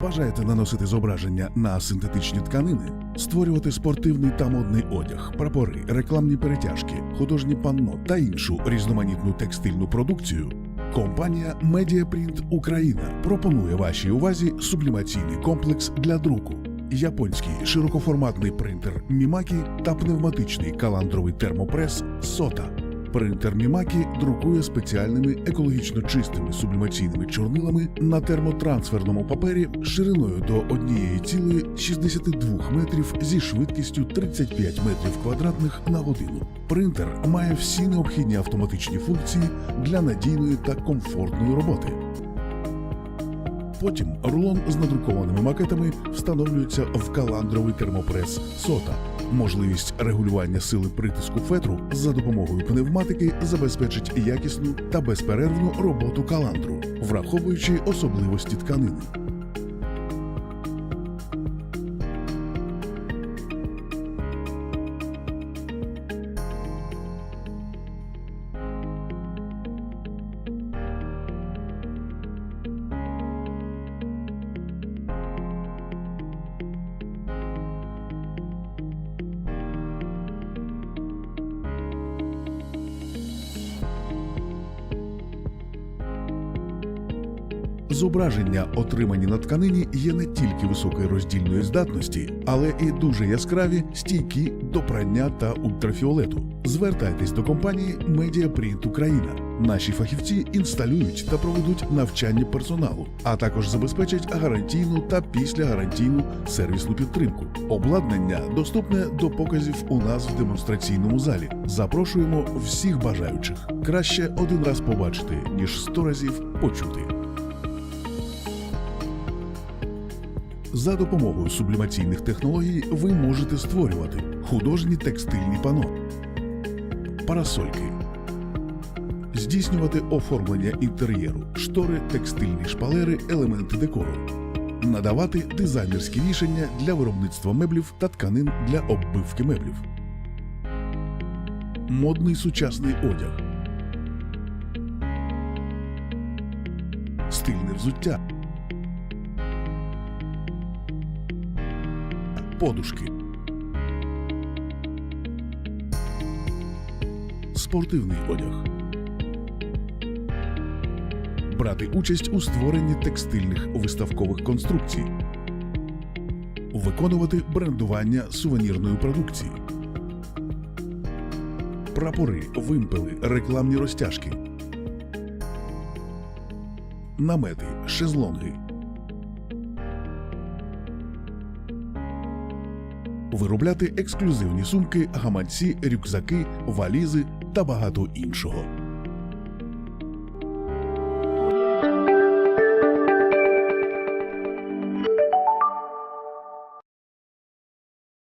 Бажаєте наносити зображення на синтетичні тканини, створювати спортивний та модний одяг, прапори, рекламні перетяжки, художні панно та іншу різноманітну текстильну продукцію. Компанія Mediaprint Україна пропонує вашій увазі сублімаційний комплекс для друку, японський широкоформатний принтер Мімакі та пневматичний каландровий термопрес Сота. Принтер Мімакі друкує спеціальними екологічно чистими сублімаційними чорнилами на термотрансферному папері шириною до 1,62 метрів зі швидкістю 35 метрів квадратних на годину. Принтер має всі необхідні автоматичні функції для надійної та комфортної роботи. Потім рулон з надрукованими макетами встановлюється в каландровий термопрес сота. Можливість регулювання сили притиску фетру за допомогою пневматики забезпечить якісну та безперервну роботу каландру, враховуючи особливості тканини. Зображення, отримані на тканині, є не тільки високої роздільної здатності, але і дуже яскраві, стійкі до прання та ультрафіолету. Звертайтесь до компанії Mediaprint Україна. Наші фахівці інсталюють та проведуть навчання персоналу, а також забезпечать гарантійну та післягарантійну сервісну підтримку. Обладнання доступне до показів у нас в демонстраційному залі. Запрошуємо всіх бажаючих. Краще один раз побачити, ніж сто разів почути. За допомогою сублімаційних технологій ви можете створювати художні текстильні пано, парасольки, здійснювати оформлення інтер'єру, штори, текстильні шпалери, елементи декору, надавати дизайнерські рішення для виробництва меблів та тканин для оббивки меблів, модний сучасний одяг, стильне взуття. Подушки. Спортивний одяг. Брати участь у створенні текстильних виставкових конструкцій. Виконувати брендування сувенірної продукції. Прапори, вимпели, рекламні розтяжки. Намети, шезлонги. Виробляти ексклюзивні сумки, гаманці, рюкзаки, валізи та багато іншого.